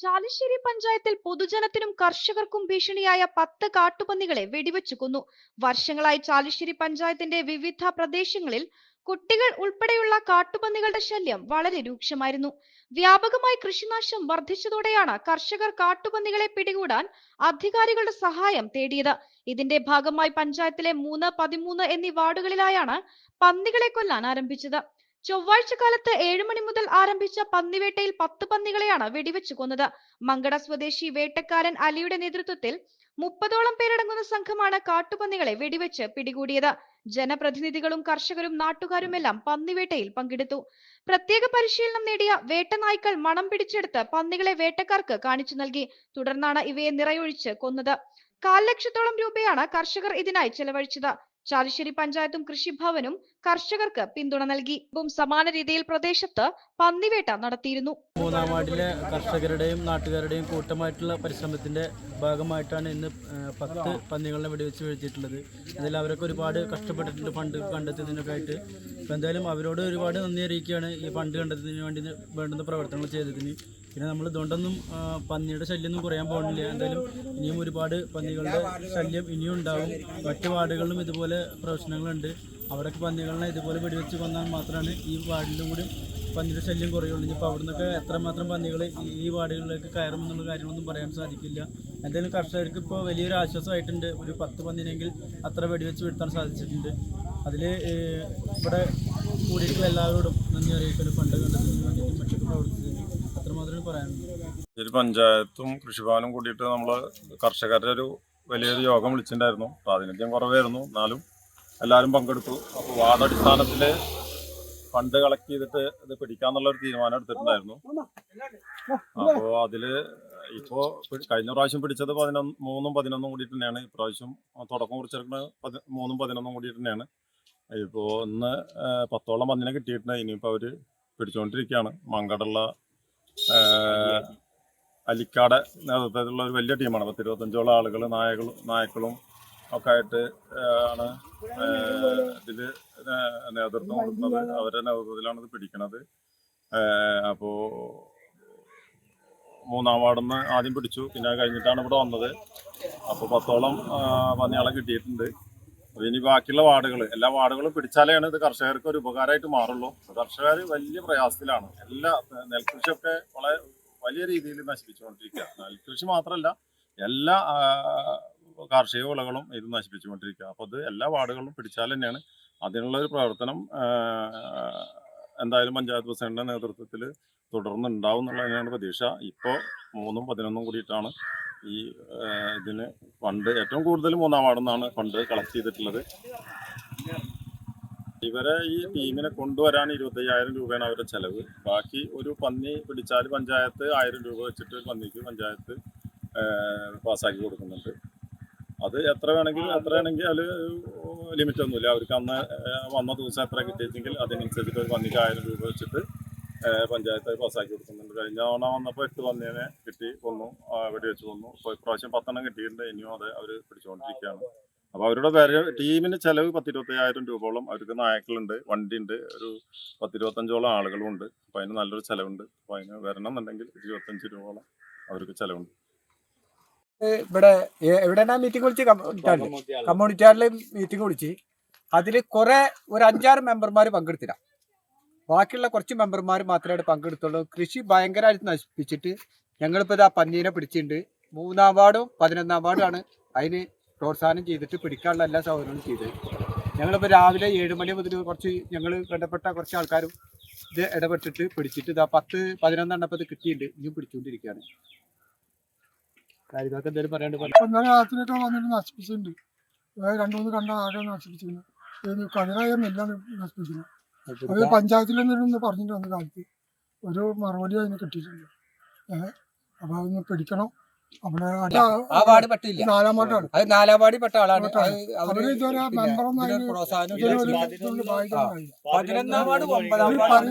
ചാലിശ്ശേരി പഞ്ചായത്തിൽ പൊതുജനത്തിനും കർഷകർക്കും ഭീഷണിയായ പത്ത് കാട്ടുപന്നികളെ വെടിവെച്ചു കൊന്നു. വർഷങ്ങളായി ചാലശ്ശേരി പഞ്ചായത്തിന്റെ വിവിധ പ്രദേശങ്ങളിൽ കുട്ടികൾ ഉൾപ്പെടെയുള്ള കാട്ടുപന്നികളുടെ ശല്യം വളരെ രൂക്ഷമായിരുന്നു. വ്യാപകമായി കൃഷിനാശം വർദ്ധിച്ചതോടെയാണ് കർഷകർ കാട്ടുപന്നികളെ പിടികൂടാൻ അധികാരികളുടെ സഹായം തേടിയത്. ഇതിന്റെ ഭാഗമായി പഞ്ചായത്തിലെ മൂന്ന് പതിമൂന്ന് എന്നീ വാർഡുകളിലായാണ് പന്നികളെ കൊല്ലാൻ ആരംഭിച്ചത്. ചൊവ്വാഴ്ച കാലത്ത് ഏഴു മണി മുതൽ ആരംഭിച്ച പന്നിവേട്ടയിൽ പത്ത് പന്നികളെയാണ് വെടിവെച്ചു കൊന്നത്. മങ്കട സ്വദേശി വേട്ടക്കാരൻ അലിയുടെ നേതൃത്വത്തിൽ മുപ്പതോളം പേരടങ്ങുന്ന സംഘമാണ് കാട്ടുപന്നികളെ വെടിവെച്ച് പിടികൂടിയത്. ജനപ്രതിനിധികളും കർഷകരും നാട്ടുകാരുമെല്ലാം പന്നിവേട്ടയിൽ പങ്കെടുത്തു. പ്രത്യേക പരിശീലനം നേടിയ വേട്ടനായ്ക്കൾ മണം പിടിച്ചെടുത്ത് പന്നികളെ വേട്ടക്കാർക്ക് കാണിച്ചു നൽകി. തുടർന്നാണ് ഇവയെ നിറയൊഴിച്ച് കൊന്നത്. കാൽ ലക്ഷത്തോളം രൂപയാണ് കർഷകർ ഇതിനായി ചെലവഴിച്ചത്. ചാലിശ്ശേരി പഞ്ചായത്തും കൃഷിഭവനും കർഷകർക്ക് പിന്തുണ നൽകി. സമാന രീതിയിൽ പ്രദേശത്ത് പന്നിവേട്ട നടത്തിയിരുന്നു. മൂന്നാം വാർഡിലെ കർഷകരുടെയും നാട്ടുകാരുടെയും കൂട്ടമായിട്ടുള്ള പരിശ്രമത്തിന്റെ ഭാഗമായിട്ടാണ് ഇന്ന് പത്ത് പന്നികളെ വെടിവെച്ച് വീഴ്ത്തിയിട്ടുള്ളത്. അതിൽ അവരൊക്കെ ഒരുപാട് കഷ്ടപ്പെട്ടിട്ടുണ്ട് ഫണ്ട് കണ്ടെത്തുന്നതിനൊക്കെ ആയിട്ട് എന്തായാലും അവരോട് ഒരുപാട് നന്ദി അറിയിക്കുകയാണ് ഈ ഫണ്ട് കണ്ടെത്തുന്നതിന് വേണ്ടി വേണ്ടുന്ന പ്രവർത്തനങ്ങൾ ചെയ്തതിന്. പിന്നെ നമ്മൾ ഇതുകൊണ്ടൊന്നും പന്നിയുടെ ശല്യമൊന്നും കുറയാൻ പോകുന്നില്ല. എന്തായാലും ഇനിയും ഒരുപാട് പന്നികളുടെ ശല്യം ഇനിയും ഉണ്ടാവും. മറ്റു വാർഡുകളിലും ഇതുപോലെ പ്രശ്നങ്ങളുണ്ട്. അവിടെയൊക്കെ പന്നികളെ ഇതുപോലെ വെടിവെച്ച് കൊന്നാൽ മാത്രമാണ് ഈ വാർഡിലും കൂടി പന്നിയുടെ ശല്യം കുറയുള്ളൂ. ഇനിയിപ്പോൾ അവിടെ നിന്നൊക്കെ എത്രമാത്രം പന്നികൾ ഈ വാർഡുകളിലേക്ക് കയറും എന്നുള്ള കാര്യങ്ങളൊന്നും പറയാൻ സാധിക്കില്ല. എന്തായാലും കർഷകർക്ക് ഇപ്പോൾ വലിയൊരു ആശ്വാസമായിട്ടുണ്ട്. ഒരു പത്ത് പന്നിനെങ്കിൽ അത്ര വെടിവെച്ച് വീഴ്ത്താൻ സാധിച്ചിട്ടുണ്ട്. അതിൽ ഇവിടെ കൂടിയിട്ടുള്ള എല്ലാവരോടും നന്ദി അറിയിക്കുന്നു. പണ്ട് കണ്ടെത്തുന്നതിന് വേണ്ടിയിട്ട് അത്രമാത്രമേ പഞ്ചായത്തും കൃഷിഭവനും കൂടിയിട്ട് നമ്മൾ കർഷകരുടെ ഒരു വലിയൊരു യോഗം വിളിച്ചിട്ടുണ്ടായിരുന്നു. പ്രാതിനിധ്യം കുറവായിരുന്നു. എന്നാലും എല്ലാവരും പങ്കെടുത്തു. അപ്പോൾ വാർഡടിസ്ഥാനത്തിൽ ഫണ്ട് കളക്ട് ചെയ്തിട്ട് ഇത് പിടിക്കാന്നുള്ള ഒരു തീരുമാനം എടുത്തിട്ടുണ്ടായിരുന്നു. അപ്പോൾ അതിൽ ഇപ്പോൾ കഴിഞ്ഞ പ്രാവശ്യം പിടിച്ചത് പതിനൊന്ന് മൂന്നും പതിനൊന്നും കൂടി തന്നെയാണ്. ഇപ്രാവശ്യം തുടക്കം കുറിച്ചെടുക്കുന്നത് പതി മൂന്നും പതിനൊന്നും കൂടി തന്നെയാണ്. ഇപ്പോൾ ഏഹ്, പത്തോളം പന്നിനെ കിട്ടിയിട്ടുണ്ട്. ഇനിയിപ്പോൾ അവർ പിടിച്ചുകൊണ്ടിരിക്കുകയാണ് മങ്കടുള്ള അലിക്കാട് നേതൃത്വത്തിലുള്ള ഒരു വലിയ ടീമാണ്. പത്ത് ഇരുപത്തഞ്ചോളം ആളുകൾ നായകളും നായക്കളും ഒക്കെ ആയിട്ട് ആണ് ഇതിൽ നേതൃത്വം കൊടുക്കുന്നത്. അവരുടെ നേതൃത്വത്തിലാണ് ഇത് പിടിക്കുന്നത് അപ്പോൾ മൂന്നാം വാർഡിന്ന് ആദ്യം പിടിച്ചു. പിന്നെ കഴിഞ്ഞിട്ടാണ് ഇവിടെ വന്നത്. അപ്പോൾ പത്തോളം പന്നിയാളെ കിട്ടിയിട്ടുണ്ട്. ഇനി ബാക്കിയുള്ള വാർഡുകൾ എല്ലാ വാർഡുകളും പിടിച്ചാലാണ് ഇത് കർഷകർക്ക് ഒരു ഉപകാരമായിട്ട് മാറുള്ളൂ. കർഷകർ വലിയ പ്രയാസത്തിലാണ്. എല്ലാ നെൽകൃഷിയൊക്കെ വളരെ വലിയ രീതിയിൽ നശിപ്പിച്ചുകൊണ്ടിരിക്കുക. നെൽകൃഷി മാത്രമല്ല എല്ലാ കാർഷിക വിളകളും ഇത് നശിപ്പിച്ചുകൊണ്ടിരിക്കുക. അപ്പോൾ അത് എല്ലാ വാർഡുകളിലും പിടിച്ചാൽ തന്നെയാണ് അതിനുള്ള ഒരു പ്രവർത്തനം എന്തായാലും പഞ്ചായത്ത് പ്രസിഡന്റിന്റെ നേതൃത്വത്തിൽ തുടർന്നുണ്ടാവും എന്നുള്ളതിനാണ് പ്രതീക്ഷ. ഇപ്പോൾ മൂന്നും പതിനൊന്നും കൂടിയിട്ടാണ് ഈ ഇതിന് ഫണ്ട് ഏറ്റവും കൂടുതൽ മൂന്നാം വാർഡിൽ നിന്നാണ് ഫണ്ട് കളക്ട് ചെയ്തിട്ടുള്ളത്. ഇവരെ ഈ ടീമിനെ കൊണ്ടുവരാൻ ഇരുപത്തയ്യായിരം രൂപയാണ് അവരുടെ ചെലവ്. ബാക്കി ഒരു പന്നി പിടിച്ചാൽ പഞ്ചായത്ത് ആയിരം രൂപ വെച്ചിട്ട് പന്നിക്ക് പഞ്ചായത്ത് പാസ്സാക്കി കൊടുക്കുന്നുണ്ട്. അത് എത്ര വേണമെങ്കിൽ എത്ര വേണമെങ്കിൽ അതിൽ ലിമിറ്റ് ഒന്നുമില്ല അവർക്ക് അന്ന് വന്ന ദിവസം എത്ര കിട്ടിയിട്ടെങ്കിൽ അതിനനുസരിച്ചിട്ട് ഒരു പന്നിക്ക് ആയിരം രൂപ വെച്ചിട്ട് പഞ്ചായത്ത് പാസ്സാക്കി കൊടുക്കുന്നുണ്ട് കഴിഞ്ഞ തവണ വന്നപ്പോൾ എട്ട് പന്നീനെ കിട്ടി കൊന്നു വെടിവെച്ച് കൊന്നു. ഇപ്പോൾ ഇപ്രാവശ്യം പത്തെണ്ണം കിട്ടിയിട്ടുണ്ട്. ഇനിയും അത് അവർ പിടിച്ചുകൊണ്ടിരിക്കുകയാണ് അപ്പോൾ അവരുടെ പേര് ടീമിന് ചെലവ് പത്തിരുപത്തയ്യായിരം രൂപയോളം. അവർക്ക് നായക്കളുണ്ട് വണ്ടിയുണ്ട്. ഒരു പത്തിരുപത്തഞ്ചോളം ആളുകളും ഉണ്ട് അപ്പോൾ അതിന് നല്ലൊരു ചിലവുണ്ട്. അപ്പോൾ അതിന് വരണം എന്നുണ്ടെങ്കിൽ ഇരുപത്തഞ്ച് രൂപയോളം അവർക്ക് ചെലവുണ്ട്. ഇവിടെ എവിടെയാണ് മീറ്റിംഗ് വിളിച്ച് കമ്മ്യൂണിറ്റി ഹാളിൽ മീറ്റിംഗ് വിളിച്ച്. അതിൽ കുറെ ഒരു അഞ്ചാറ് മെമ്പർമാർ പങ്കെടുത്തില്ല. ബാക്കിയുള്ള കുറച്ച് മെമ്പർമാർ മാത്രമേ പങ്കെടുത്തുള്ളൂ. കൃഷി ഭയങ്കരമായിട്ട് നശിപ്പിച്ചിട്ട് ഞങ്ങളിപ്പോൾ ഇതാ പന്നീനെ പിടിച്ചിട്ടുണ്ട്. മൂന്നാം വാർഡും പതിനൊന്നാം വാർഡുമാണ് അതിന് പ്രോത്സാഹനം ചെയ്തിട്ട് പിടിക്കാനുള്ള എല്ലാ സൗകര്യങ്ങളും ചെയ്തത്. ഞങ്ങളിപ്പോൾ രാവിലെ ഏഴ് മണി മുതൽ കുറച്ച് ഞങ്ങൾ ബന്ധപ്പെട്ട കുറച്ച് ആൾക്കാരും ഇത് ഇടപെട്ടിട്ട് പിടിച്ചിട്ട് ഇതാ പത്ത് പതിനൊന്നെണ്ണപ്പത് കിട്ടിയിട്ടുണ്ട്. ഇനിയും പിടിച്ചുകൊണ്ടിരിക്കുകയാണ്. കാര്യങ്ങൾക്ക് എന്തെങ്കിലും പറയാണ്ട് ഇന്നലെ വന്നിട്ട് നശിപ്പിച്ചിട്ടുണ്ട്. രണ്ടു മൂന്ന് കണ്ട ആകെ നശിപ്പിച്ചിരുന്നു. കതിരായ നെല്ലാണ് നശിപ്പിക്കുന്നത് അത് പഞ്ചായത്തിൽ നിന്നൊന്ന് പറഞ്ഞിട്ട് വന്ന കാലത്ത് ഒരു മറുപടി അതിന് കിട്ടിയിട്ടുണ്ട് ഏഹ് അപ്പൊ അതൊന്ന് പിടിക്കണം. ആ വാർഡ് പെട്ടില്ല. നാലാം വാർഡാണ്. അത് നാലാം വാർഡിൽ പെട്ട ആളാണ്. അവർ ഇതുവരെ മെമ്പറൊന്നും പ്രോത്സാഹനം പതിനൊന്നാം വാർഡ് ഒമ്പതാം വാർഡ്